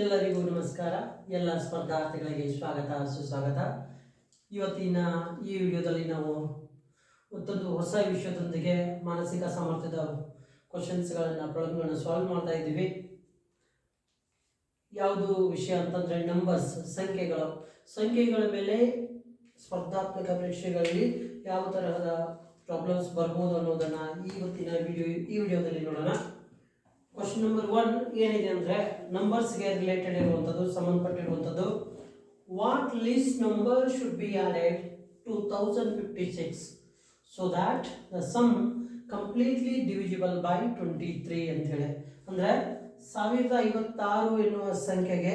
ಎಲ್ಲರಿಗೂ ನಮಸ್ಕಾರ. ಎಲ್ಲ ಸ್ಪರ್ಧಾರ್ಥಿಗಳಿಗೆ ಸ್ವಾಗತ, ಸುಸ್ವಾಗತ. ಇವತ್ತಿನ ಈ ವಿಡಿಯೋದಲ್ಲಿ ನಾವು ಮತ್ತೊಂದು ಹೊಸ ವಿಷಯದೊಂದಿಗೆ ಮಾನಸಿಕ ಸಾಮರ್ಥ್ಯದ ಕ್ವಶನ್ಸ್ಗಳನ್ನು ಪ್ರಾಬ್ಲಮ್ಗಳನ್ನು ಸಾಲ್ವ್ ಮಾಡ್ತಾ ಇದ್ದೀವಿ. ಯಾವುದು ವಿಷಯ ಅಂತಂದರೆ ನಂಬರ್ಸ್ ಸಂಖ್ಯೆಗಳು. ಸಂಖ್ಯೆಗಳ ಮೇಲೆ ಸ್ಪರ್ಧಾತ್ಮಕ ಪರೀಕ್ಷೆಗಳಲ್ಲಿ ಯಾವ ತರಹದ ಪ್ರಾಬ್ಲಮ್ಸ್ ಬರ್ಬೋದು ಅನ್ನೋದನ್ನು ಇವತ್ತಿನ ವಿಡಿಯೋ ಈ ವಿಡಿಯೋದಲ್ಲಿ ನೋಡೋಣ. ಕ್ವಶನ್ ನಂಬರ್ ಒನ್ ಏನಿದೆ ಅಂದರೆ ನಂಬರ್ಸ್ಗೆ ರಿಲೇಟೆಡ್ ಇರುವಂಥದ್ದು ಸಂಬಂಧಪಟ್ಟಿರುವಂಥದ್ದು what least number should be added to thousand fifty six so that the sum completely divisible by twenty three ಅಂಥೇಳಿ ಅಂದರೆ ಸಾವಿರದ ಐವತ್ತಾರು ಎನ್ನುವ ಸಂಖ್ಯೆಗೆ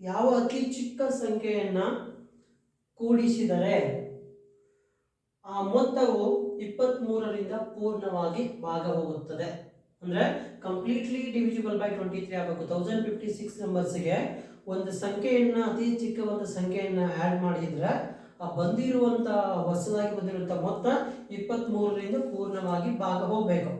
ಯಾವ ಅತಿ ಚಿಕ್ಕ ಸಂಖ್ಯೆಯನ್ನು ಕೂಡಿಸಿದರೆ ಆ ಮೊತ್ತವು ಇಪ್ಪತ್ತ್ಮೂರರಿಂದ ಪೂರ್ಣವಾಗಿ ಭಾಗ ಹೋಗುತ್ತದೆ ಅಂದರೆ completely divisible by twenty three ಆಗಬೇಕು. ತೌಸಂಡ್ ಫಿಫ್ಟಿ ಸಿಕ್ಸ್ ನಂಬರ್ಸ್ಗೆ ಒಂದು ಸಂಖ್ಯೆಯನ್ನು, ಅತಿ ಚಿಕ್ಕ ಒಂದು ಸಂಖ್ಯೆಯನ್ನು ಆ್ಯಡ್ ಮಾಡಿದರೆ, ಆ ಬಂದಿರುವಂಥ ಹೊಸದಾಗಿ ಬಂದಿರುವಂಥ ಮೊತ್ತ ಇಪ್ಪತ್ತ್ಮೂರರಿಂದ ಪೂರ್ಣವಾಗಿ ಭಾಗ ಹೋಗಬೇಕು.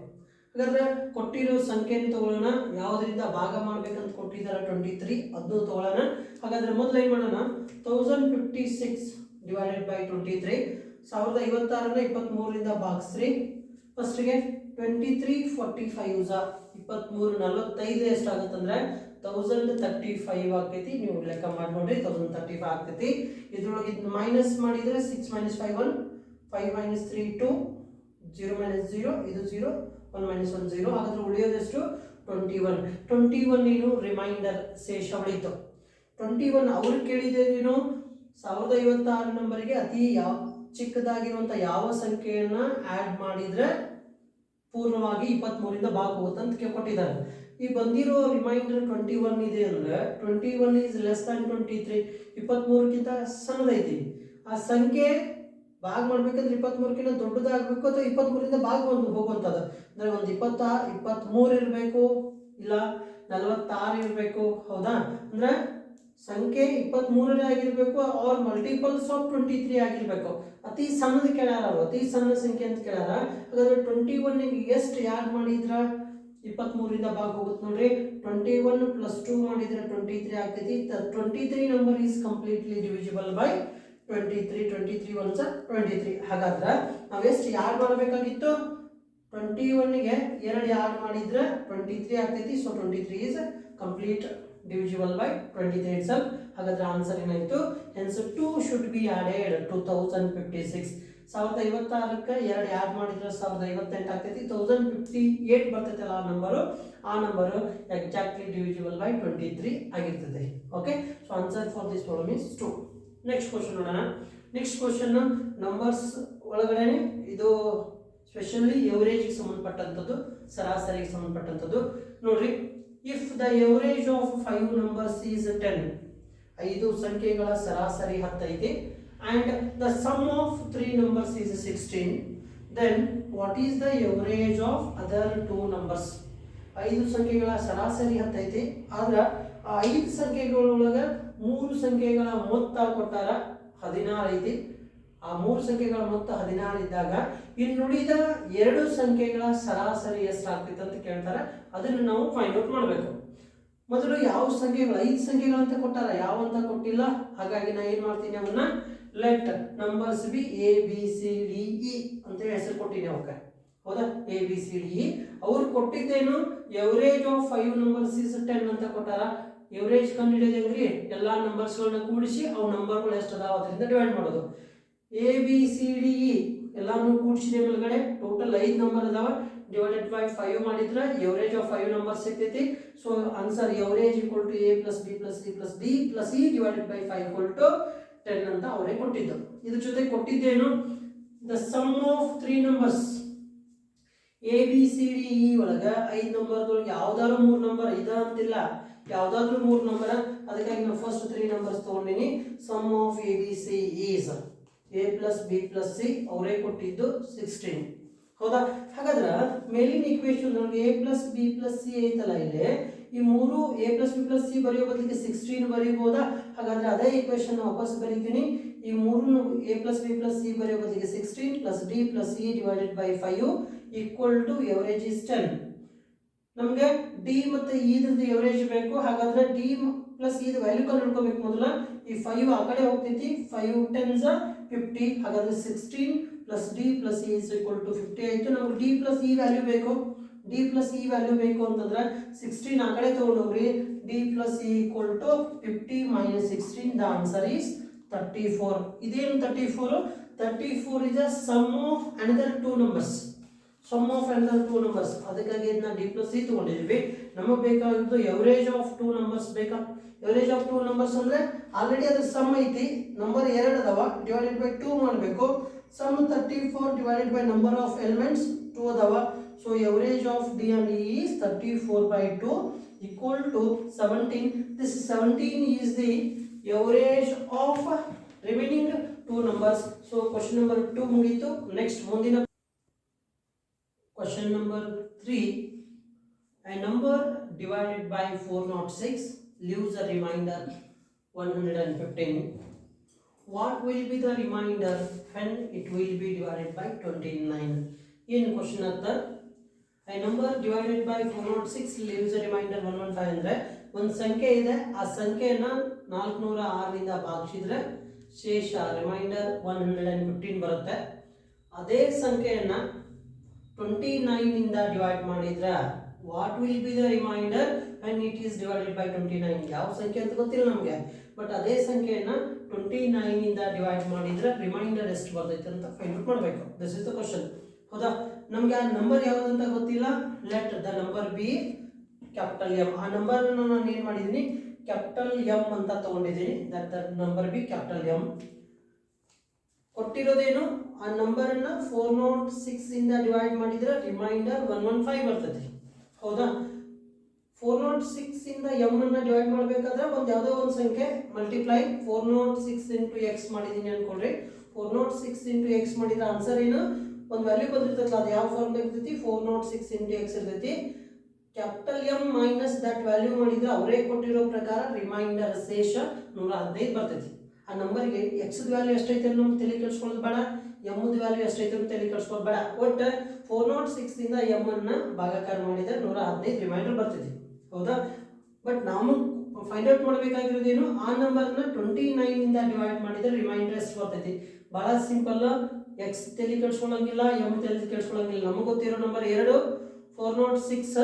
ಹಾಗಾದ್ರೆ ಕೊಟ್ಟಿರೋ ಸಂಖ್ಯೆಯನ್ನು ತಗೊಳ್ಳೋಣ. ಯಾವುದರಿಂದ ಭಾಗ ಮಾಡಬೇಕಂತ ಕೊಟ್ಟಿದ್ದಾರೆ ಟ್ವೆಂಟಿ ತ್ರೀ ಅದನ್ನು ತಗೊಳ್ಳೋಣ. ಹಾಗಾದ್ರೆ ಮೊದಲು ಏನು ಮಾಡೋಣ? Thousand fifty six divided by twenty three ಸಾವಿರದ ಐವತ್ತಾರನ್ನ ಇಪ್ಪತ್ತ್ಮೂರರಿಂದ ಭಾಗಿಸ್ರಿ. ಫಸ್ಟಿಗೆ ಟ್ವೆಂಟಿ ತ್ರೀ ಫಾರ್ಟಿ ಫೈವ್ ಇಪ್ಪತ್ತ್ಮೂರು ನಲವತ್ತೈದು ಎಷ್ಟಾಗುತ್ತಂದ್ರೆ ತೌಸಂಡ್ ತರ್ಟಿ ಫೈವ್ ಆಗ್ತೈತಿ. ನೀವು ಲೆಕ್ಕ ಮಾಡಿ ನೋಡ್ರಿ ತೌಸಂಡ್ ತರ್ಟಿ ಫೈವ್ ಆಗ್ತೈತಿ. ಇದ್ರೊಳಗೆ ಇದು ಮೈನಸ್ ಮಾಡಿದರೆ six minus five one five minus three two zero minus zero ಇದು zero one minus one zero ಹಾಗಾದ್ರೆ ಉಳಿಯೋದೆಷ್ಟು ಟ್ವೆಂಟಿ ಒನ್ ಟ್ವೆಂಟಿ ಒನ್ ಏನು ರಿಮೈಂಡರ್ ಶೇಷ ಉಳಿತು ಟ್ವೆಂಟಿ ಒನ್ ಅವ್ರು ಕೇಳಿದ್ದೇನು ಸಾವಿರದ ಐವತ್ತಾರು ನಂಬರಿಗೆ ಅತಿ ಯಾವ ಚಿಕ್ಕದಾಗಿರುವಂಥ ಯಾವ ಸಂಖ್ಯೆಯನ್ನು ಆ್ಯಡ್ ಮಾಡಿದರೆ ಪೂರ್ಣವಾಗಿ ಇಪ್ಪತ್ತ್ಮೂರಿಂದ ಭಾಗ ಅಂತ ಕೊಟ್ಟಿದ್ದಾರೆ ಈ ಬಂದಿರೋ ರಿಮೈಂಡರ್ ಟ್ವೆಂಟಿ ಒನ್ ಇದೆ ಅಂದರೆ twenty one is less than twenty three ಇಪ್ಪತ್ತ್ಮೂರಕ್ಕಿಂತ ಸಣ್ಣದೈತಿ. ಆ ಸಂಖ್ಯೆ ಭಾಗ ಮಾಡ್ಬೇಕಂದ್ರೆ ಇಪ್ಪತ್ತ್ಮೂರಕ್ಕಿಂತ ದೊಡ್ಡದಾಗಬೇಕು ಅಥವಾ ಇಪ್ಪತ್ತ್ಮೂರಿಂದ ಭಾಗ ಒಂದು ಹೋಗುವಂಥದ್ದು. ಅಂದರೆ ಒಂದು ಇಪ್ಪತ್ತ ಇಪ್ಪತ್ತ್ಮೂರು ಇರಬೇಕು, ಇಲ್ಲ ನಲವತ್ತಾರು ಇರಬೇಕು, ಹೌದಾ? ಅಂದರೆ ಸಂಖ್ಯೆ ಇಪ್ಪತ್ತ್ಮೂರನೇ ಆಗಿರಬೇಕು or multiples of twenty three ಆಗಿರಬೇಕು. ಅತಿ ಸಣ್ಣದ ಅವರು, ಅತಿ ಸಣ್ಣ ಸಂಖ್ಯೆ ಅಂತ ಕೇಳ್ಯಾರ ಹಾಗಾದ್ರೆ ಟ್ವೆಂಟಿ ಒನ್ನಿಗೆ ಎಷ್ಟು ಯಾರು ಮಾಡಿದ್ರ? ಇಪ್ಪತ್ತ್ಮೂರಿಂದ ಭಾಗ ಹೋಗುತ್ತೆ ನೋಡ್ರಿ. ಟ್ವೆಂಟಿ ಒನ್ ಪ್ಲಸ್ ಟೂ ಮಾಡಿದ್ರೆ ಟ್ವೆಂಟಿ ತ್ರೀ ಆಗ್ತೈತಿ. Twenty three number is completely divisible by twenty three twenty three one sir twenty three ಹಾಗಾದ್ರೆ ನಾವು ಎಷ್ಟು ಯಾರು ಮಾಡಬೇಕಾಗಿತ್ತು? ಟ್ವೆಂಟಿ ಒನ್ಗೆ ಎರಡು ಯಾರು ಮಾಡಿದ್ರೆ? ಟ್ವೆಂಟಿ ತ್ರೀ ಆಗ್ತೈತಿ. So twenty three is complete divisible by twenty three itself ಹಾಗಾದ್ರೆ ಆನ್ಸರ್ ಏನಾಯಿತು? Hence two should be added to thousand fifty six ಸಾವಿರದ ಐವತ್ತಾರಕ್ಕೆ ಎರಡು ಯಾರು ಮಾಡಿದ್ರೆ? ಸಾವಿರದ ಐವತ್ತೆಂಟು ಆಗ್ತೈತಿ. ತೌಸಂಡ್ ಫಿಫ್ಟಿ ಏಟ್ ಬರ್ತೈತಲ್ಲ ಆ ನಂಬರು ಆ number exactly divisible by twenty three ಆಗಿರ್ತದೆ. Okay so answer for this problem is two next question ನೋಡೋಣ. ನೆಕ್ಸ್ಟ್ ಕ್ವಶನ್ ನಂಬರ್ಸ್ ಒಳಗಡೆ ಇದು ಸ್ಪೆಷಲಿ ಎವರೇಜಿಗೆ ಸಂಬಂಧಪಟ್ಟಂಥದ್ದು, ಸರಾಸರಿಗೆ ಸಂಬಂಧಪಟ್ಟಂಥದ್ದು. ನೋಡ್ರಿ. If the average of five numbers is ten ಐದು ಸಂಖ್ಯೆಗಳ ಸರಾಸರಿ ಹತ್ತೈತಿ and the sum of three numbers is sixteen then what is the average of other two numbers ಐದು ಸಂಖ್ಯೆಗಳ ಸರಾಸರಿ ಹತ್ತೈತಿ ಆದ್ರೆ, ಆ ಐದು ಸಂಖ್ಯೆಗಳೊಳಗೆ ಮೂರು ಸಂಖ್ಯೆಗಳ ಮೊತ್ತ ಕೊಟ್ಟಾರ ಹದಿನಾರು ಐತಿ. ಆ ಮೂರು ಸಂಖ್ಯೆಗಳ ಮೊತ್ತ ಹದಿನಾರು ಇದ್ದಾಗ ಇನ್ನುಳಿದ ಎರಡು ಸಂಖ್ಯೆಗಳ ಸರಾಸರಿ ಎಷ್ಟಾಗ್ತೈತೆ ಅಂತ ಕೇಳ್ತಾರೆ. ಅದನ್ನು ನಾವು ಫೈಂಡ್ ಔಟ್ ಮಾಡಬೇಕು. ಮೊದಲು ಯಾವ ಸಂಖ್ಯೆಗಳು? ಐದು ಸಂಖ್ಯೆಗಳಂತ ಕೊಟ್ಟಾರ. ಯಾವ ಅಂತ ಕೊಟ್ಟಿಲ್ಲ. ಹಾಗಾಗಿ ನಾ ಏನು ಮಾಡ್ತೀನಿ ಅವನ್ನ? Let numbers be A B C D E ಅಂತ ಹೆಸರು ಕೊಟ್ಟಿನಿ ಅವಕ್ಕೆ. ಹೌದಾ? A B C D E ಅವ್ರು ಕೊಟ್ಟಿದ್ದೇನು average of five numbers is ten ಅಂತ ಕೊಟ್ಟಾರ. ಎವರೇಜ್ ಕಂಡು ಹಿಡಿಯೋದು ಹೆಂಗ್ರಿ? ಎಲ್ಲ ನಂಬರ್ಸ್ಗಳನ್ನ ಕೂಡಿಸಿ ಅವು ನಂಬರ್ಗಳು ಎಷ್ಟು ಅದಾವ ಅದರಿಂದ ಡಿವೈಡ್ ಮಾಡೋದು. A B C D E ಎಲ್ಲಾನು ಕೂಡಿಸಿದೆ ಮೇಲ್ಗಡೆ. ಟೋಟಲ್ ಐದು ನಂಬರ್ ಅದಾವ ಡಿವೈಡೆಡ್ ಬೈ ಫೈವ್ ಮಾಡಿದ್ರೆ ಎವರೇಜ್ ಆಫ್ ಫೈವ್ ನಂಬರ್ ಸಿಗ್ತೈತಿ. So answer average equal to A plus B plus C plus D plus E divided by five equal to ten ಅಂತ ಅವರೇ ಕೊಟ್ಟಿದ್ದು. ಇದ್ರ ಜೊತೆ ಕೊಟ್ಟಿದ್ದೇನು? The sum of three numbers A B C D E ಒಳಗೆ ಐದು ನಂಬರ್ದೊಳಗೆ ಯಾವ್ದಾದ್ರು ಮೂರು ನಂಬರ್ ಇದ ಅಂತಿಲ್ಲ. ಯಾವ್ದಾದ್ರು ಮೂರು ನಂಬರ್ ಅದಕ್ಕಾಗಿ ನಾವು ಫಸ್ಟ್ ತ್ರೀ ನಂಬರ್ಸ್ ತೊಗೊಂಡಿನಿ. Sum of A B C is A plus B plus C ಅವರೇ ಕೊಟ್ಟಿದ್ದು ಸಿಕ್ಸ್ಟೀನ್ ಹೌದಾ? ಹಾಗಾದ್ರೆ ಮೇಲಿನ ಇಕ್ವೇಶನ್ ನಮಗೆ A plus B plus C ಐತಲ್ಲ ಇಲ್ಲಿ? ಈ ಮೂರು A plus B plus C ಬರೆಯೋ ಬದಲಿಗೆ ಸಿಕ್ಸ್ಟೀನ್ ಬರೀಬೋದಾ? ಹಾಗಾದ್ರೆ ಅದೇ ಇಕ್ವೇಶನ್ ವಾಪಸ್ ಬರೀತೀನಿ. ಈ ಮೂರು A plus B plus C ಬರೆಯೋ ಬದಲಿಗೆ sixteen plus D plus E divided by five equal to average is ten ನಮಗೆ ಡಿ ಮತ್ತು ಇದ್ರದ್ದು ಎವರೇಜ್ ಬೇಕು. ಹಾಗಾದ್ರೆ ಡಿ ಪ್ಲಸ್ ಇದು ವ್ಯಾಲ್ಯೂ ಕಂಡುಹಿಡ್ಕೋಬೇಕು ಮೊದಲ. ಈ ಫೈವ್ ಆ ಕಡೆ ಹೋಗ್ತೈತಿ. ಫೈವ್ ಟೆನ್ಸ್ ಫಿಫ್ಟಿ ಹಾಗಾದರೆ sixteen plus D plus E is equal to fifty ಆಯಿತು ನಮಗೆ ಡಿ ಪ್ಲಸ್ ಇ ವ್ಯಾಲ್ಯೂ ಬೇಕು. ಡಿ ಪ್ಲಸ್ ಇ ವ್ಯಾಲ್ಯೂ ಬೇಕು ಅಂತಂದ್ರೆ ಸಿಕ್ಸ್ಟೀನ್ ಆ ಕಡೆ ತೊಗೊಂಡೋಗ್ರಿ. D plus E equal to fifty minus sixteen the answer is thirty four ಇದೇನು thirty four thirty four is a sum of another two numbers sum of another two numbers ಅದಕ್ಕಾಗಿ ಇದನ್ನ D plus E ತೊಗೊಂಡಿದ್ವಿ ನಮಗೆ ಬೇಕಾಗಿದ್ದು average of two numbers ಬೇಕಾ? Average of two numbers ಅಂದ್ರೆ already ಅದ್ರ sum ಐತಿ ನಂಬರ್ ಎರಡು ಅದಾವ ಡಿವೈಡೆಡ್ ಬೈ ಟೂ ಮಾಡಬೇಕು. Sum thirty four divided by number of elements two ಅದಾವ. So average of D and E is thirty four by two equal to 17 this 17 is the average of remaining two numbers. So, question number 2 ಮುಗೀತು. Next ಮುಂದಿನ question number 3 a number divided by 406 leaves a remainder 115 what will be the remainder when it will be divided by 29 ಏನು question ಅಂತ a number divided by four naught six leaves remainder one one ಅಂದರೆ ಒಂದು ಸಂಖ್ಯೆ ಇದೆ, ಆ ಸಂಖ್ಯೆಯನ್ನು ನಾಲ್ಕುನೂರ ಆರರಿಂದ ಭಾಗಿಸಿದರೆ ಶೇಷ remainder one hundred and fifteen ಬರುತ್ತೆ. ಅದೇ ಸಂಖ್ಯೆಯನ್ನು ಟ್ವೆಂಟಿ ನೈನಿಂದ ಡಿವೈಡ್ ಮಾಡಿದ್ರೆ what will be the remainder and it is divided by twenty nine ಯಾವ ಸಂಖ್ಯೆ ಅಂತ ಗೊತ್ತಿಲ್ಲ ನಮಗೆ. ಬಟ್ ಅದೇ ಸಂಖ್ಯೆಯನ್ನು ಟ್ವೆಂಟಿ ನೈನಿಂದ ಡಿವೈಡ್ ಮಾಡಿದ್ರೆ ರಿಮೈಂಡರ್ ಎಷ್ಟು ಬರ್ತೈತೆ ಅಂತ ಫೈಂಡ್ ಔಟ್ ಮಾಡಬೇಕು. ದಿಸ್ ಇಸ್ ದ ಕ್ವಶನ್ ಹೌದಾ? ನಮಗೆ ಆ ನಂಬರ್ ಯಾವುದಂತ ಗೊತ್ತಿಲ್ಲ. Let the number be capital M ಆ ನಂಬರನ್ನು ನಾನು ಏನು ಮಾಡಿದ್ದೀನಿ. ಕ್ಯಾಪಿಟಲ್ ಎಂ ಅಂತ ತಗೊಂಡಿದ್ದೀನಿ. That the number be capital M ಕೊಟ್ಟಿರೋದೇನು? ಆ ನಂಬರನ್ನು ಫೋರ್ ನಾಟ್ ಸಿಕ್ಸ್ ಇಂದ ಡಿವೈಡ್ ಮಾಡಿದ್ರೆ ರಿಮೈಂಡರ್ ಒನ್ ಒನ್ ಫೈವ್ ಬರ್ತೈತಿ. ಹೌದಾ? ಫೋರ್ ನಾಟ್ ಸಿಕ್ಸ್ ಇಂದ ಎಂ ಅನ್ನ ಡಿವೈಡ್ ಮಾಡಬೇಕಾದ್ರೆ ಒಂದು ಯಾವುದೋ ಒಂದು ಸಂಖ್ಯೆ multiply four naught six into X ಮಾಡಿದ್ದೀನಿ ಅನ್ಕೊಳ್ರಿ. Four naught six into X ಮಾಡಿದ ಆನ್ಸರ್ ಏನು? ಒಂದು ವ್ಯಾಲ್ಯೂ ಬಂದಿರ್ತೈತಲ್ಲ ಅದು ಯಾವ ಫಾರ್ಮ್ ಇರ್ತೈತಿ four naught six into X ಇರ್ತೈತಿ. Capital M minus that value ಮಾಡಿದ್ರೆ ಅವರೇ ಕೊಟ್ಟಿರೋ ಪ್ರಕಾರ ರಿಮೈಂಡರ್ ಶೇಷ ನೂರ ಹದಿನೈದು ಬರ್ತೈತಿ. ಆ ನಂಬರ್ಗೆ ಎಕ್ಸ್ ವ್ಯಾಲ್ಯೂ ಎಷ್ಟೈತೆ ನಮ್ಗೆ ತಲೆ ಕೆಡ್ಸ್ಕೊಳ್ಳೋದು ಬೇಡ. ಎಮ್ಮದ ವ್ಯಾಲ್ಯೂ ಎಷ್ಟೈತೆ ಅಂತ ತಲೆ ಕೆಡ್ಸ್ಕೊಳ್ಳೋದು ಬೇಡ. ಒಟ್ಟು ಫೋರ್ ನಾಟ್ ಸಿಕ್ಸ್ ಇಂದ ಎಂ ಅನ್ನ ಭಾಗಾಕಾರ ಮಾಡಿದ್ರೆ ನೂರ ಹದಿನೈದು ರಿಮೈಂಡರ್ ಬರ್ತೈತಿ ಹೌದಾ? ಬಟ್ ನಾವು ಫೈಂಡ್ ಔಟ್ ಮಾಡಬೇಕಾಗಿರೋದೇನು, ಆ ನಂಬರ್ನ ಟ್ವೆಂಟಿ ನೈನ್ ಇಂದ ಡಿವೈಡ್ ಮಾಡಿದ್ರೆ ರಿಮೈಂಡರ್ ಎಷ್ಟು ಬರ್ತೈತಿ? ಬಹಳ ಸಿಂಪಲ್ ಎಕ್ಸ್ ತಲೆ ಕೆಡ್ಸ್ಕೊಳಂಗಿಲ್ಲ ಎಂ ತಲೆ ಕೆಡ್ಸ್ಕೊಳಂಗಿಲ್ಲ. ನಮಗೆ ಗೊತ್ತಿರೋ ನಂಬರ್ ಎರಡು four naught six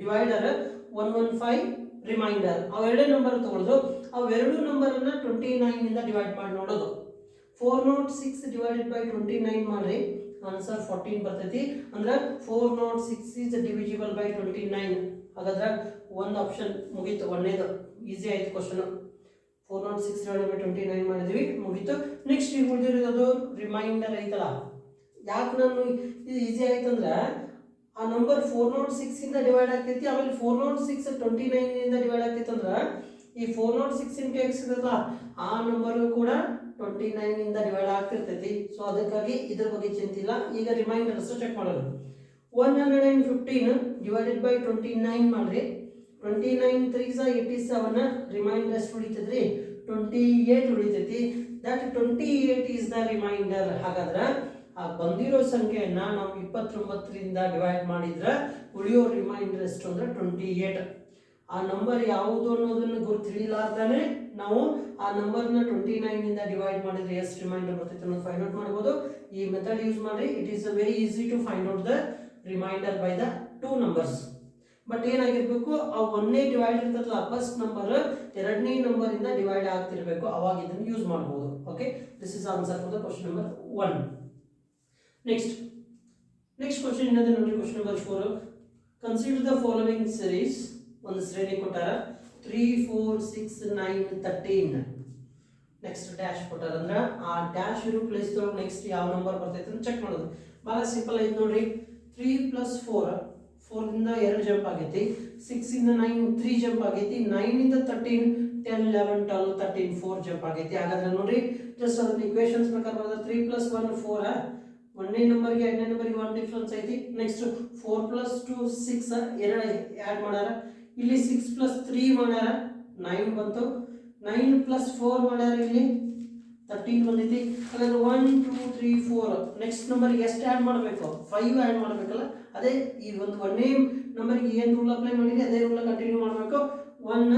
divider one one five remainder ಅವೆರಡೇ number ತಗೊಳ್ಳೋದು ಅವೆರಡು ನಂಬರನ್ನು ಟ್ವೆಂಟಿ ನೈನಿಂದ ಡಿವೈಡ್ ಮಾಡಿ ನೋಡೋದು. Four naught six divided by twenty nine ಮಾಡ್ರಿ ಆನ್ಸರ್ ಫೋರ್ಟೀನ್ ಬರ್ತೈತಿ. ಅಂದ್ರೆ four naught six is divisible by twenty nine ಹಾಗಾದ್ರೆ ಒಂದು ಆಪ್ಷನ್ ಮುಗೀತು ಒಂದೇದು ಈಸಿ ಆಯ್ತು question four naught six divided by twenty nine ಮಾಡಿದ್ವಿ, ಮುಗೀತು. ನೆಕ್ಸ್ಟ್ ಈಗ ಉಳಿದಿರೋದು ರಿಮೈಂಡರ್ ಐತಲ್ಲ. ಯಾಕೆ ನಾನು ಇದು ಈಸಿ ಆಯ್ತಂದ್ರೆ, ಆ ನಂಬರ್ ಫೋರ್ ನಾಟ್ ಸಿಕ್ಸಿಂದ ಡಿವೈಡ್ ಆಗ್ತೈತಿ, ಆಮೇಲೆ four naught six twenty nine ಇಂದ ಡಿವೈಡ್ ಆಗ್ತೈತಿ ಈ four naught six into X ಇದಲ್ಲ ಆ ನಂಬರು ಕೂಡ ಟ್ವೆಂಟಿ ನೈನ್ ಇಂದ ಡಿವೈಡ್ ಆಗ್ತಿರ್ತೈತಿ. ಸೊ ಅದಕ್ಕಾಗಿ ಇದ್ರ ಬಗ್ಗೆ ಚಿಂತಿಲ್ಲ. ಈಗ ರಿಮೈಂಡರ್ಸ್ ಚೆಕ್ ಮಾಡೋದು. One hundred and fifteen divided by twenty nine ಮಾಡ್ರಿ. ಟ್ವೆಂಟಿ ನೈನ್ ತ್ರೀ ಸ ಏಯ್ಟಿ ಸೆವೆನ್ ರಿಮೈಂಡರ್ ಎಷ್ಟು ಉಳಿತದ್ರಿ twenty eight ಉಳಿತೈತಿ. That twenty eight is the remainder ಹಾಗಾದ್ರೆ, ಆ ಬಂದಿರೋ ಸಂಖ್ಯೆಯನ್ನು ನಾವು ಇಪ್ಪತ್ತೊಂಬತ್ತರಿಂದ ಡಿವೈಡ್ ಮಾಡಿದ್ರೆ ಉಳಿಯೋ ರಿಮೈಂಡರ್ ಎಷ್ಟು ಅಂದ್ರೆ ಟ್ವೆಂಟಿ ಏಟ್ ಆ ನಂಬರ್ ಯಾವುದು ಅನ್ನೋದನ್ನು ಗುರು ತಿಳಿಲಾರ್ದಾನೆ ನಾವು ಆ ನಂಬರ್ನ ಟ್ವೆಂಟಿ ನೈನಿಂದ ಡಿವೈಡ್ ಮಾಡಿದ್ರೆ ಎಷ್ಟು ರಿಮೈಂಡರ್ ಬರ್ತೈತೆ ಅನ್ನೋದು ಫೈಂಡ್ ಔಟ್ ಮಾಡ್ಬೋದು. ಈ ಮೆಥಡ್ ಯೂಸ್ ಮಾಡಿ it is very easy to find out the remainder by the two numbers but ಏನಾಗಿರ್ಬೇಕು? ಆ ಒಂದೇ ಡಿವೈಡ್ ಇರ್ತದಲ್ಲ ಫಸ್ಟ್ ನಂಬರ್ ಎರಡನೇ ನಂಬರ್ ಇಂದ ಡಿವೈಡ್ ಆಗ್ತಿರ್ಬೇಕು. ಅವಾಗ ಇದನ್ನು ಯೂಸ್ ಮಾಡಬಹುದು okay this is answer for the question number one next next question ಏನಂದ್ರೆ ನೋಡಿ question number four consider the following series ಒಂದು ಶ್ರೇಣಿ ಕೊಟ್ಟಾರ? Three four six nine thirteen next dash ಕೊಟ್ಟಾರ ಅಂದ್ರೆ ಆ ಡ್ಯಾಶ್ ಇರೋ ಪ್ಲೇಸ್ ತೊಗೊಂಡು ನೆಕ್ಸ್ಟ್ ಯಾವ ನಂಬರ್ ಬರ್ತೈತೆ ಅಂತ ಚೆಕ್ ಮಾಡೋದು. ಭಾಳ ಸಿಂಪಲ್ ಐತೆ ನೋಡ್ರಿ. ತ್ರೀ ಪ್ಲಸ್ ಫೋರ್ ಇಂದ ಎರಡು ಜಂಪ್ ಆಗೈತಿ. ಸಿಕ್ಸ್ ಇಂದ ನೈನ್ ತ್ರೀ ಜಂಪ್ ಆಗೈತಿ. ನೈನ್ ಇಂದ thirteen ten eleven twelve thirteen four jump ಆಗೈತಿ. ಹಾಗಾದ್ರೆ ನೋಡ್ರಿ ಜಸ್ಟ್ ಅದನ್ನ ಇಕ್ವೇಶನ್ಸ್ ಪ್ರಕಾರ ಬರೋದು ತ್ರೀ ಪ್ಲಸ್ ಒನ್ ಫೋರ್ ಒಂದನೇ ನಂಬರ್ಗೆ ಎರಡನೇ ನಂಬರ್ಗೆ ಒನ್ ಡಿಫ್ರೆನ್ಸ್ ಐತಿ. Next four plus two six ಎರಡು ಆ್ಯಡ್ ಮಾಡ್ಯಾರ ಇಲ್ಲಿ ಸಿಕ್ಸ್ ಪ್ಲಸ್ ತ್ರೀ ಮಾಡ್ಯಾರ ನೈನ್ ಬಂತು. ನೈನ್ ಪ್ಲಸ್ ಫೋರ್ ಮಾಡ್ಯಾರ ಇಲ್ಲಿ ತರ್ಟೀನ್ ಬಂದೈತಿ. ಹಾಗಾದ್ರೆ one two three four next ನಂಬರ್ಗೆ ಎಷ್ಟು ಆ್ಯಡ್ ಮಾಡಬೇಕು? ಫೈವ್ ಆ್ಯಡ್ ಮಾಡಬೇಕಲ್ಲ, ಅದೇ ಈ ಒಂದು ನೇಮ್ ನಂಬರ್ಗೆ ಏನು ರೂಲ್ ಅಪ್ಲೈ ಮಾಡಿದ್ರೆ ಅದೇ ರೂಲ್ ಕಂಟಿನ್ಯೂ ಮಾಡಬೇಕು. ಒನ್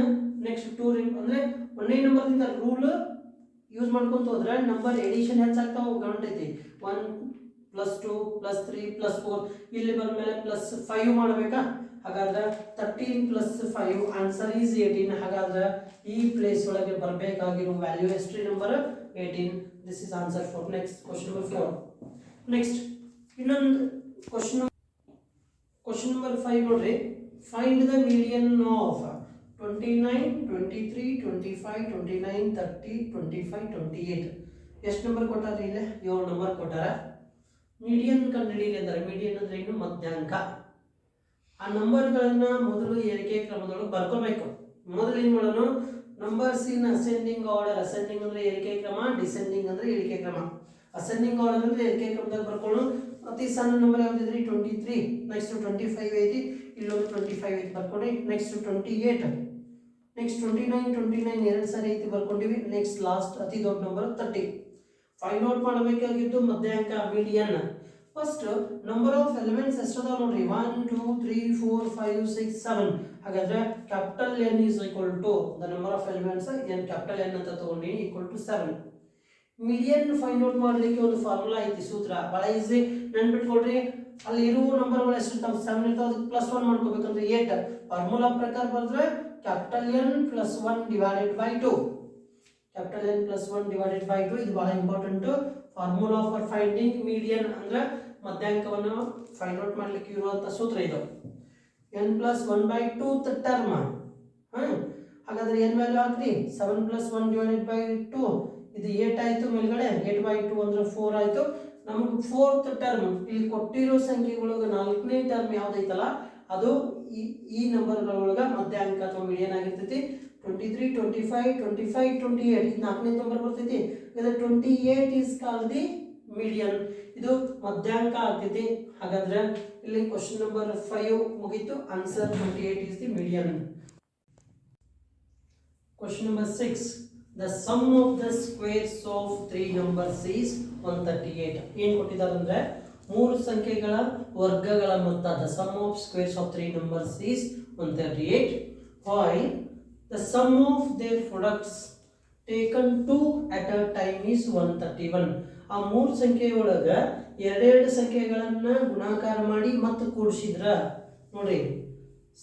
ನೆಕ್ಸ್ಟ್ ಟೂ ರಿಂಗ್ ಅಂದರೆ ಒಂದನೇ ನಂಬರ್ದಿಂದ ರೂಲ್ ಯೂಸ್ ಮಾಡ್ಕೊಂತ ಹೋದ್ರೆ ನಂಬರ್ ಎಡಿಷನ್ ಹೆಚ್ಚಾಗ್ತಾ ಗಂಟೈತಿ one plus two plus three plus four ಇಲ್ಲಿ ಬಂದಮೇಲೆ ಪ್ಲಸ್ ಫೈವ್ ಮಾಡಬೇಕಾ? ಹಾಗಾದ್ರೆ thirteen plus five answer is eighteen ಹಾಗಾದ್ರೆ ಈ ಪ್ಲೇಸ್ ಒಳಗೆ ಬರಬೇಕಾಗಿರೋ ವ್ಯಾಲ್ಯೂ ಎಷ್ಟ್ರಿ number eighteen this is answer for next question number four next ಇನ್ನೊಂದು ಕ್ವಶನ್ ಕ್ವಶನ್ ನಂಬರ್ ಫೈವ್ ನೋಡ್ರಿ. Find the median of twenty nine twenty three twenty five twenty nine thirty twenty five twenty eight ಎಷ್ಟು number ಕೊಟ್ಟಾರ ಇಲ್ಲೇ? ಏಳು number ಕೊಟ್ಟಾರ? Median ಕಂಡುಹಿಡಿಯಿರಿ ಅಂದರೆ median ಅಂದ್ರೆ ಏನು ಮಧ್ಯಾಂಕ. ಆ ನಂಬರ್ಗಳನ್ನ ಮೊದಲು ಏರಿಕೆ ಕ್ರಮದೊಳಗೆ ಬರ್ಕೋಬೇಕು. ಮೊದಲು ಏನು ಮಾಡೋಣ numbers in ascending order ascending ಅಂದ್ರೆ ಏರಿಕೆ ಕ್ರಮ ಡಿಸೆಂಡಿಂಗ್ ಅಂದ್ರೆ ಇಳಿಕೆ ಕ್ರಮ. ಅಸೆಂಡಿಂಗ್ ಆರ್ಡರ್ ಅಂದ್ರೆ ಏರಿಕೆ ಕ್ರಮದಾಗ ಬರ್ಕೊಂಡು ಅತಿ ಸಣ್ಣ number ಯಾವ್ದಿದ್ರಿ? Twenty three next twenty five ಐತಿ. ಇಲ್ಲೊಂದು ಟ್ವೆಂಟಿ ಫೈವ್ ಐತಿ ಬರ್ಕೊಂಡ್ರಿ next twenty eight next twenty nine twenty nine ಎರಡು ಸಾರಿ ಐತಿ ಬರ್ಕೊಂಡಿವಿ. ನೆಕ್ಸ್ಟ್ ಲಾಸ್ಟ್ ಅತಿ ದೊಡ್ಡ ನಂಬರ್ ತರ್ಟಿ ಫೈಂಡ್ ಔಟ್ ಮಾಡಬೇಕಾಗಿದ್ದು ಮಧ್ಯಾಂಕ median first number of elements ಎಷ್ಟದಾವ ನೋಡ್ರಿ one two three four five six seven ಹಾಗಾದ್ರೆ capital N is equal to the number of elements N capital N ಅಂತ ತಗೊಂಡಿನಿ equal to seven million find out ಮಾಡ್ಲಿಕ್ಕೆ ಒಂದು formula ಐತಿ ಸೂತ್ರ. ಬಹಳ easy ನೆನ್ಪಿಟ್ಕೊಳ್ರಿ, ಅಲ್ಲಿ ಇರುವ ನಂಬರ್ಗಳು ಎಷ್ಟು ಇರ್ತಾವೆ? ಸೆವೆನ್ ಇರ್ತಾವೆ. ಅದಕ್ಕೆ ಪ್ಲಸ್ ಒನ್ ಮಾಡ್ಕೋಬೇಕಂದ್ರೆ ಏಟ್ ಫಾರ್ಮುಲಾ ಪ್ರಕಾರ ಬಂದ್ರೆ capital N plus one divided by two capital N plus one divided by two ಇದು ಬಹಳ important formula for finding median ಅಂದ್ರೆ ಮಧ್ಯಾಂಕವನ್ನು ಫೈಂಡ್ ಔಟ್ ಮಾಡ್ಲಿಕ್ಕೆ ಇರುವಂತ ಸೂತ್ರ ಇದು. N plus one by two term ಹಾಗಾದ್ರೆ ಏನು ವ್ಯಾಲ್ಯೂ ಹಾಕ್ರಿ seven plus one divided by two ಇದು ಏಟ್ ಆಯ್ತು ಮೇಲ್ಗಡೆ. ಏಟ್ ಬೈ ಟೂ ಅಂದ್ರೆ ಫೋರ್ ಆಯ್ತು. ನಮಗೆ ಫೋರ್ತ್ ಟರ್ಮ್ ಇಲ್ಲಿ ಕೊಟ್ಟಿರೋ ಸಂಖ್ಯೆಗಳೊಳಗೆ ನಾಲ್ಕನೇ ಟರ್ಮ್ ಯಾವ್ದೈತಲ್ಲ ಅದು ಈ ಈ ನಂಬರ್ಗಳೊಳಗ ಮಧ್ಯಾಂಕ ಅಥವಾ ಮೀಡಿಯನ್ ಆಗಿರ್ತೈತಿ. Twenty three twenty five twenty five twenty eight ಇದು ನಾಲ್ಕನೇ ನಂಬರ್ ಬರ್ತೈತಿ. Twenty eight is call the median ಇದು ಮಧ್ಯಾಂಕ ಆಗ್ತೈತಿ. ಹಾಗಾದ್ರೆ ಇಲ್ಲಿ ಕ್ವಶನ್ ನಂಬರ್ ಫೈವ್ ಮುಗೀತು. Answer twenty eight is the median question number six the sum of the squares of three numbers is one thirty eight ಏನು ಕೊಟ್ಟಿದ್ದಾರೆ ಅಂದ್ರೆ ಮೂರು ಸಂಖ್ಯೆಗಳ ವರ್ಗಗಳ ಮೊತ್ತ the sum of squares of three numbers is one thirty eight hi the sum of their products taken two at a time is one thirty 131 ಆ ಮೂರು ಸಂಖ್ಯೆಯೊಳಗ ಎರಡೆರಡು ಸಂಖ್ಯೆಗಳನ್ನ ಗುಣಾಕಾರ ಮಾಡಿ ಮತ್ತೆ ಕೂಡಿಸಿದ್ರ ನೋಡ್ರಿ.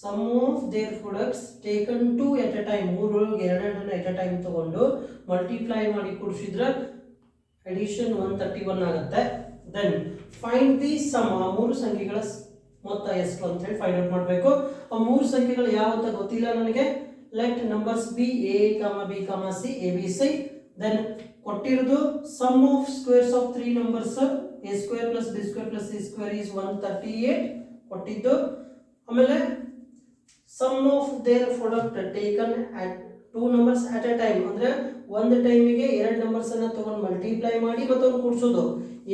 Sum of their products taken two at a time ಮೂರೊಳಗೆ ಎರಡೆರಡನ್ನ at a time ತಗೊಂಡು ಮಲ್ಟಿಪ್ಲೈ ಮಾಡಿ ಕೂಡಿಸಿದ್ರ ಅಡಿಷನ್ ಒನ್ ತರ್ಟಿ ಒನ್ ಆಗುತ್ತೆ. ದೆನ್ ಫೈಂಡ್ ದಿ ಸಮ್ ಆ ಮೂರು ಸಂಖ್ಯೆಗಳ ಮೊತ್ತ ಎಷ್ಟು ಅಂತ ಹೇಳಿ ಫೈಂಡ್ ಔಟ್ ಮಾಡಬೇಕು. ಆ ಮೂರು ಸಂಖ್ಯೆಗಳು ಯಾವ ಅಂತ ಗೊತ್ತಿಲ್ಲ ನನಗೆ. Let numbers be A comma B comma C A B C then ಕೊಟ್ಟಿರೋದು sum of squares of three numbers A square plus B square plus C square is one thirty eight ಕೊಟ್ಟಿದ್ದು. ಆಮೇಲೆ sum of their product taken at two numbers at a time ಅಂದ್ರೆ ಒಂದು ಟೈಮಿಗೆ ಎರಡು ನಂಬರ್ಸನ್ನು ತೊಗೊಂಡು ತಗೊಂಡು multiply ಮಾಡಿ ಮತ್ತು ಅವ್ನು ಕೂಡಿಸೋದು.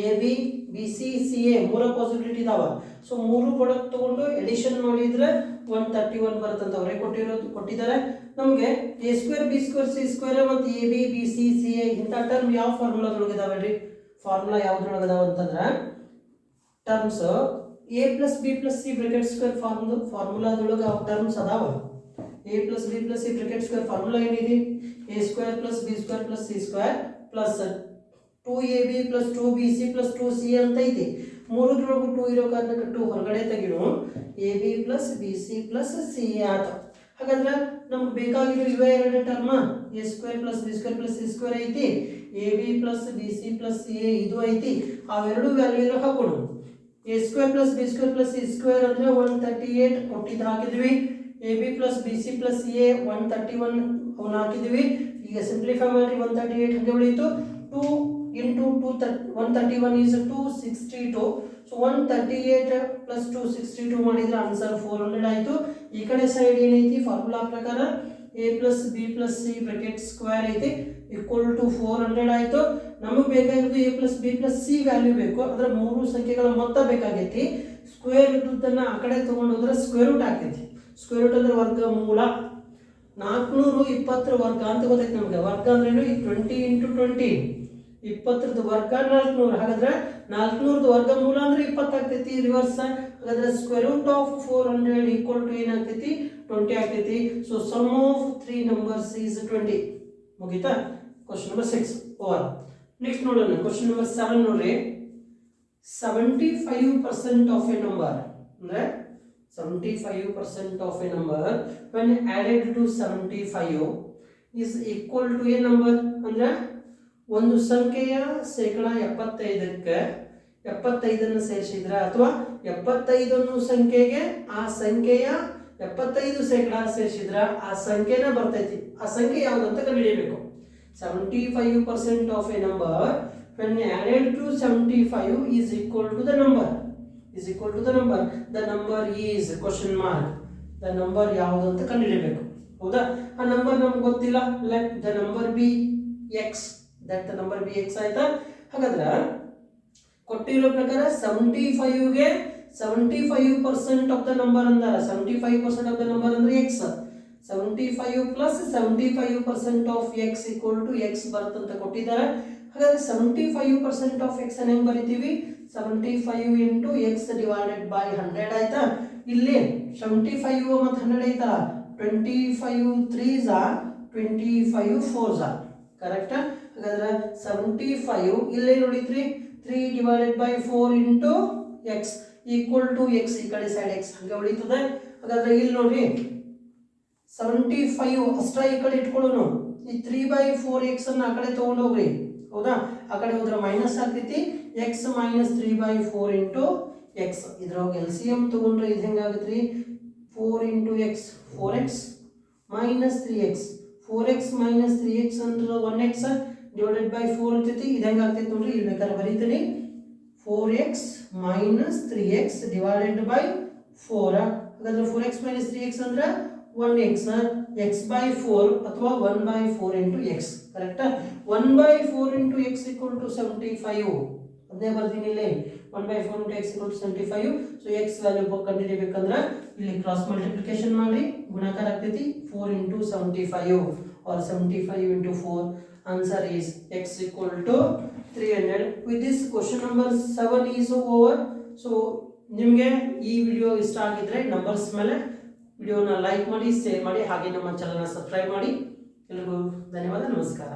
A B B C C A ಮೂರ ಪಾಸಿಬಿಲಿಟಿ ಇದಾವ. ಸೊ ಮೂರು ಪ್ರಾಡಕ್ಟ್ ತಗೊಂಡು ಎಡಿಷನ್ ಮಾಡಿದ್ರೆ ಒನ್ ತರ್ಟಿ ಒನ್ ಬರುತ್ತಂತ ಅವರೇ ಕೊಟ್ಟಿರೋದು ಕೊಟ್ಟಿದ್ದಾರೆ. ನಮಗೆ A square B square C square ಮತ್ತು A B B C C A ಇಂಥ ಟರ್ಮ್ ಯಾವ ಫಾರ್ಮುಲಾದೊಳಗೆ ಇದಾವೆ ರೀ ಫಾರ್ಮುಲಾ ಯಾವ್ದ್ರೊಳಗೆ ಇದಾವೆ ಅಂತಂದ್ರೆ terms A plus B plus C bracket square form ಫಾರ್ಮುಲಾದೊಳಗೆ ಅವು ಟರ್ಮ್ಸ್ ಅದಾವ. A plus B plus C bracket square formula ಏನಿದೆ? A square plus B square plus C square plus two A B plus two B C plus two C ಅಂತ ಐತಿ. ಮೂರದ್ರೊಳಗೂ two ಇರೋ ಕಾರಣಕ್ಕೆ two ಹೊರಗಡೆ ತೆಗಿನು A B plus B C plus C A ಆತ ಹಾಗಾದ್ರೆ ನಮ್ಗೆ ಬೇಕಾಗಿರೋ ಇವೇ ಎರಡು term A square plus B square plus C square ಐತಿ A B plus B C plus A ಇದು ಐತಿ. ಅವೆರಡು ವ್ಯಾಲ್ಯೂ ಇರೋ ಹಾಕೋಣ A square plus B square plus C square ಅಂದ್ರೆ ಒನ್ ತರ್ಟಿ ಏಟ್ ಕೊಟ್ಟಿದ್ದು ಹಾಕಿದ್ವಿ. A B plus B C plus A one thirty one ಅವನ್ನ ಹಾಕಿದ್ವಿ. ಈಗ ಸಿಂಪ್ಲಿಫೈ ಮಾಡಿ ಒನ್ ತರ್ಟಿ ಏಟ್ ಹಂಗೆ ಉಳಿಯಿತು two into two thirty one thirty one is two sixty two so one thirty eight plus two sixty two ಮಾಡಿದ್ರೆ answer four hundred ಆಯಿತು. ಈ ಕಡೆ side ಏನೈತಿ? ಫಾರ್ಮುಲಾ ಪ್ರಕಾರ A plus B plus C bracket square ಐತಿ. Equal to four hundred ಆಯಿತು. ನಮಗೆ ಬೇಕಾಗಿರೋದು A plus B plus C value ಬೇಕು. ಅದರ ಮೂರು ಸಂಖ್ಯೆಗಳ ಮೊತ್ತ ಬೇಕಾಗೈತಿ. ಸ್ಕ್ವೇರ್ ಇದ್ದದ್ದನ್ನು ಆ ಕಡೆ ತೊಗೊಂಡು ಹೋದ್ರೆ ಸ್ಕ್ವೇರ್ ರೂಟ್ ಆಗ್ತೈತಿ. ಸ್ಕ್ವೇರ್ ರೂಟ್ ಅಂದ್ರೆ ವರ್ಗ ಮೂಲ. ನಾಲ್ಕುನೂರು ಇಪ್ಪತ್ತರ ವರ್ಗ ಅಂತ ಗೊತ್ತೈತಿ ನಮಗೆ. ವರ್ಗ ಅಂದ್ರೇನು ಈ ಟ್ವೆಂಟಿ ಇಂಟು ಟ್ವೆಂಟಿ ಇಪ್ಪತ್ತರದ್ದು ವರ್ಗ ನಾಲ್ಕುನೂರು. ಹಾಗಾದ್ರೆ ನಾಲ್ಕುನೂರದ್ದು ವರ್ಗ ಮೂಲ ಅಂದ್ರೆ ಇಪ್ಪತ್ತಾಗ್ತೈತಿ. ರಿವರ್ಸ್ ಹಾಗಾದ್ರೆ square root of four hundred equal to ಏನಾಗ್ತೈತಿ? ಟ್ವೆಂಟಿ ಆಗ್ತೈತಿ. So sum of three numbers is twenty ಮುಗೀತಾ? Question number six over next ನೋಡೋಣ. ಕ್ವಶನ್ ನಂಬರ್ ಸೆವೆನ್ ನೋಡ್ರಿ. Seventy five percent of a number ಅಂದ್ರೆ seventy five percent of a number when added to seventy five is equal to a number ಅಂದ್ರೆ ಒಂದು ಸಂಖ್ಯೆಯ ಶೇಕಡ ಎಪ್ಪತ್ತೈದಕ್ಕೆ ಎಪ್ಪತ್ತೈದನ್ನು ಸೇರಿಸಿದ್ರ ಅಥವಾ ಎಪ್ಪತ್ತೈದನ್ನು ಸಂಖ್ಯೆಗೆ ಆ ಸಂಖ್ಯೆಯ ಎಪ್ಪತ್ತೈದು ಶೇಕಡ ಸೇರಿಸಿದ್ರ ಆ ಸಂಖ್ಯೆನ ಬರ್ತೈತಿ. ಆ ಸಂಖ್ಯೆ ಅಂತ ಕಂಡುಹಿಡಿಯಬೇಕು. Seventy five percent of a number when added to seventy 75 is equal to the number is equal to the number the number is question mark the number ಯಾವುದು ಅಂತ ಕಂಡುಹಿಡಿಯಬೇಕು. ಹೌದಾ? ಆ ನಂಬರ್ ನಮ್ಗೆ ಗೊತ್ತಿಲ್ಲ. Let the number be x that number be x ಆಯ್ತಾ ಹಾಗಾದ್ರೆ ಕೊಟ್ಟಿರೋ ಪ್ರಕಾರ seventy ಫೈವ್ಗೆ seventy five percent of the number ಅಂದಾರ seventy five percent of the number ಅಂದ್ರೆ x seventy five plus seventy five percent of x equal to x ಅಂತ ಕೊಟ್ಟಿದ್ದಾರೆ. ಹಾಗಾದ್ರೆ seventy five percent of x ಅನ್ನ ಹೆಂಗ್ ಬರಿತೀವಿ? Seventy five into x divided by hundred ಆಯ್ತಾ? ಇಲ್ಲಿ ಸೆವೆಂಟಿ ಫೈವ್ ಮತ್ತು ಹಂಡ್ರೆಡ್ ಐತಾ ಟ್ವೆಂಟಿ ಫೈವ್ ತ್ರೀ ಝಾ ಟ್ವೆಂಟಿ ಫೈವ್ ಫೋರ್ ಝಾ ಕರೆಕ್ಟಾ ಹಾಗಾದ್ರೆ ಸೆವೆಂಟಿ ಫೈವ್ ಇಲ್ಲೇ ನೋಡಿದ್ರಿ three divided by four into x equal to x ಈ ಕಡೆ ಸೈಡ್ ಎಕ್ಸ್ ಹಂಗೆ ಉಳಿತದೆ. ಹಾಗಾದ್ರೆ ಇಲ್ಲಿ ನೋಡ್ರಿ ಸೆವೆಂಟಿ ಫೈವ್ ಅಷ್ಟ ಈ ಕಡೆ ಇಟ್ಕೊಳ್ಳೋನು. ಈ ತ್ರೀ ಬೈ ಫೋರ್ ಎಕ್ಸ್ ಅನ್ನ ಆ ಕಡೆ ತೊಗೊಂಡು ಹೋಗ್ರಿ. ಹೌದಾ? ಆ ಕಡೆ ಹೋದ್ರೆ ಮೈನಸ್ ಆಗ್ತೈತಿ. X minus three by four into x ಇದ್ರಾಗ ಎಲ್ ಸಿ ಎಂ ತಗೊಂಡ್ರೆ ಇದು ಹೆಂಗಾಗುತ್ತೆ ರೀ four into x four x minus three x four x minus three x ಅಂದ್ರೆ one x divided by four ಇರ್ತೈತಿ ಇದು ಹೆಂಗಾಗ್ತೈತಿ ನೋಡ್ರಿ ಇಲ್ಲಿ ಬೇಕಾದ್ರೆ ಬರೀತೀನಿ four x minus three x divided by four ಹಾಗಾದ್ರೆ four x minus three x ಅಂದ್ರೆ one x x by four ಅಥವಾ one by four into x ಕರೆಕ್ಟಾ one by four into x equal to seventy five ಅದನ್ನೇ ಬರ್ತೀನಿ ಇಲ್ಲಿ one by four into x equal to seventy five so x value ಕಂಡುಹಿಡಿಬೇಕಂದ್ರೆ ಇಲ್ಲಿ cross multiplication ಮಾಡಿ ಗುಣಾಕಾರ ಆಗ್ತೈತಿ four into seventy five or seventy five into four answer is x equal to three hundred with question question number seven over. So ನಿಮಗೆ ಈ video ಇಷ್ಟ ಆಗಿದ್ರೆ numbers ಮೇಲೆ ವಿಡಿಯೋನ ಲೈಕ್ ಮಾಡಿ ಶೇರ್ ಮಾಡಿ, ಹಾಗೆ ನಮ್ಮ ಚಾನಲ್ನ ಸಬ್ಸ್ಕ್ರೈಬ್ ಮಾಡಿ. ಎಲ್ರಿಗೂ ಧನ್ಯವಾದ, ನಮಸ್ಕಾರ.